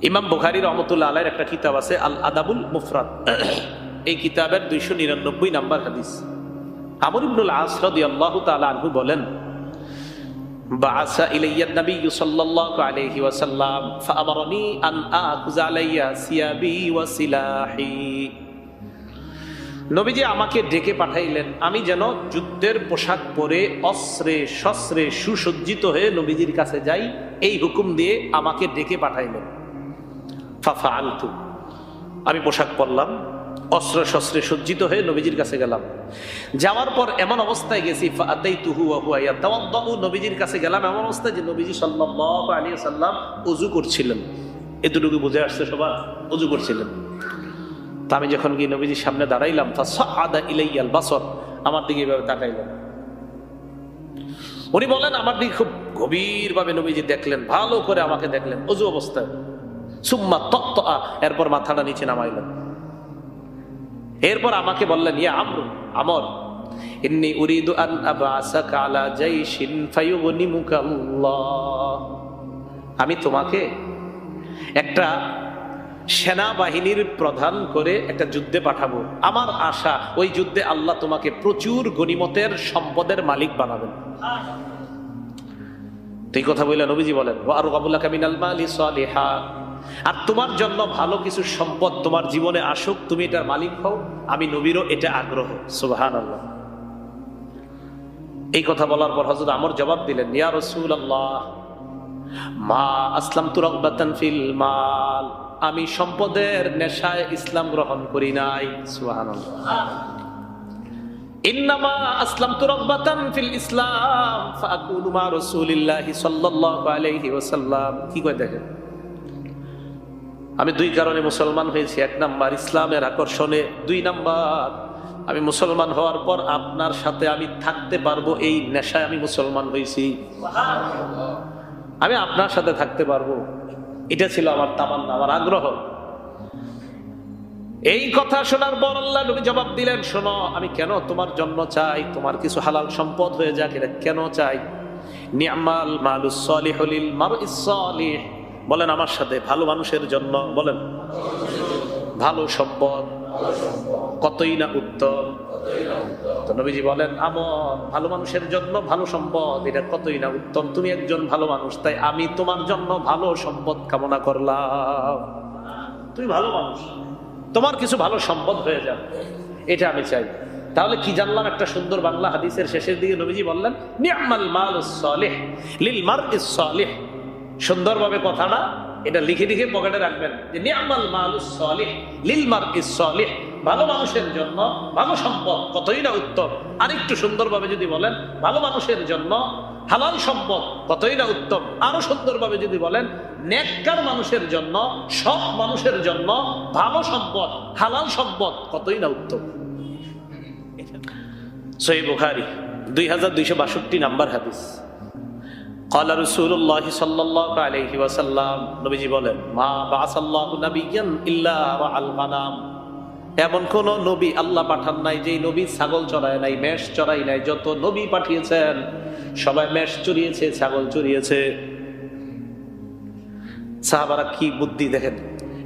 ইমাম বুখারি রহমতুল্লাহ আলাইয়ের একটা কিতাব আছে আল আদাবুল মুফরাদ এই কিতাবের দুইশো নিরানব্বই নাম্বার হাদিস আমর ইবনুল আসরদি আল্লাহ তালা আনহু বলেন بعث إلي النبي صلى الله عليه وسلم فأمرني أن آخذ علي ثيابي وسلاحي নবীজি আমাকে ডেকে পাঠাইলেন আমি যেন যুদ্ধের পোশাক পরে অস্ত্রে শস্ত্রে সুসজ্জিত হয়ে নবীজির কাছে যাই এই হুকুম দিয়ে আমাকে ডেকে পাঠাইলেন ফাফা আলতু আমি পোশাক পরলাম অস্ত্র শস্ত্রে সজ্জিত হয়ে নবীজির কাছে গেলাম। যাওয়ার পর এমন অবস্থায় গেছি নবীজির কাছে গেলাম এমন অবস্থায় যে নবীজি সাল্লাল্লাহু আলাইহি সাল্লাম উযু করছিলেন। এতটুকু বুঝে আসছে সবার, উযু করছিলেন। তা আমি যখন গিয়ে নবীজির সামনে দাঁড়াইলাম তা সাদা ইলাইয়াল বাসর, আমার দিকে এভাবে তাকাইলেন। উনি বলেন, আমার দিকে খুব গভীরভাবে নবীজি দেখলেন, ভালো করে আমাকে দেখলেন অজু অবস্থায়। সুম্মা তত্ত এরপর মাথাটা নিচে নামাইলেন এরপর আমাকে বললেন, ইয়া আমরু, আমর, ইন্নি উরিদু আন আবআসাকা আলা জাইশিন ফায়ুগনিমুকা আমি তোমাকে একটা সেনাবাহিনীর প্রধান করে একটা যুদ্ধে পাঠাবো। আমার আশা, ওই যুদ্ধে আল্লাহ তোমাকে প্রচুর গনিমতের সম্পদের মালিক বানাবেন। তুই কথা বললেন নবীজি বলেন আর আবুল্লাহ কামিনাল মালি সালিহা। আর তোমার জন্য ভালো কিছু সম্পদ তোমার জীবনে আসুক, তুমি এটার মালিক হও, আমি নবীরও এটা আগ্রহ। সুবাহান আল্লাহ এই কথা বলার পর হজরত আমর জবাব দিলেন, ইয়া রসুল আল্লাহ মা আসলাম তুরকবাতান ফিল মাল, আমি সম্পদের নেশায় ইসলাম গ্রহণ করি নাই। সুবাহান ইন্নামা কি কয় দেখেন? আমি দুই কারণে মুসলমান হয়েছি। এক নাম্বার ইসলামের আকর্ষণে, দুই নাম্বার আমি মুসলমান হওয়ার পর আপনার সাথে আমি থাকতে পারব, এই নেশায় আমি মুসলমান হয়েছি। আমি আপনার সাথে থাকতে পারব। এটা ছিল আমার তামান্না, আমার আগ্রহ। এই কথা শোনার পর আল্লাহ নবী জবাব দিলেন, শোনো, আমি কেন তোমার জন্য চাই? তোমার কিছু হালাল সম্পদ হয়ে যাক, এটা কেন চাই? নিয়ামাল মালুস সলিহলিল মারুস সলিহ। বলেন আমার সাথে, ভালো মানুষের জন্য, বলেন। ভালো সম্পদ, কতই না উত্তম। তো নবীজি বলেন আমন ভালো মানুষের জন্য ভালো সম্পদ, এটা কতই না উত্তম। তুমি একজন ভালো মানুষ, তাই আমি তোমার জন্য ভালো সম্পদ কামনা করলাম। তুমি ভালো মানুষ, তোমার কিছু ভালো সম্পদ হয়ে যাবে, এটা আমি চাই। তাহলে কি জানলাম একটা সুন্দর বাংলা হাদিসের শেষের দিকে নবীজি বললেন, নিয়ামাল মাল সালেহ লিল মার সালেহ। সুন্দরভাবে কথাটা এটা লিখে লিখে পকেটে রাখবেন যে নিয়ামাল মালুস সালেহ, লিল মার সালেহ। ভালো মানুষের জন্য ভালো সম্পদ কতই না উত্তম। আরেকটু সুন্দরভাবে যদি বলেন, ভালো মানুষের জন্য হালাল সম্পদ কতই না উত্তম। আরও সুন্দরভাবে যদি বলেন, নেককার মানুষের জন্য, সৎ মানুষের জন্য ভালো সম্পদ, হালাল সম্পদ কতই না উত্তম। সহি বুখারি, দুই হাজার দুইশো বাষট্টি নাম্বার হাদিস। কলা রসুল্লাহ সাল্লাহ আলহি ওয়াসাল্লাম নবীজি বলেন, মা বাসাল্লাহ নবীন ইল্লা আল এমন কোন নবী আল্লাহ পাঠান নাই যে নবী ছাগল চড়ায় নাই, মেষ চড়াই নাই, যত নবী পাঠিয়েছেন, সবাই মেষ চড়িয়েছে, ছাগল চড়িয়েছে। সাহাবারা কি বুদ্ধি দেখেন?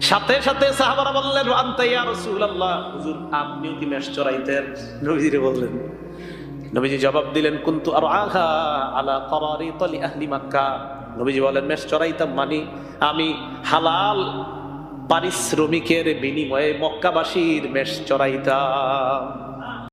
সাথে সাথে সাহাবারা বললেন আন্তাইয়া রসুল আল্লাহ হুজুর, আপনিও কি মেষ চড়াইতেন? নবীজিরে বললেন নবীজি জবাব দিলেন, কিন্তু আর আঘা আলা করারি তলি আহলি মাক্কা? নবীজি বলেন, মেষ চড়াইতাম মানি, আমি হালাল পারিশ্রমিকের বিনিময়ে মক্কাবাসীর মেষ চড়াইতাম।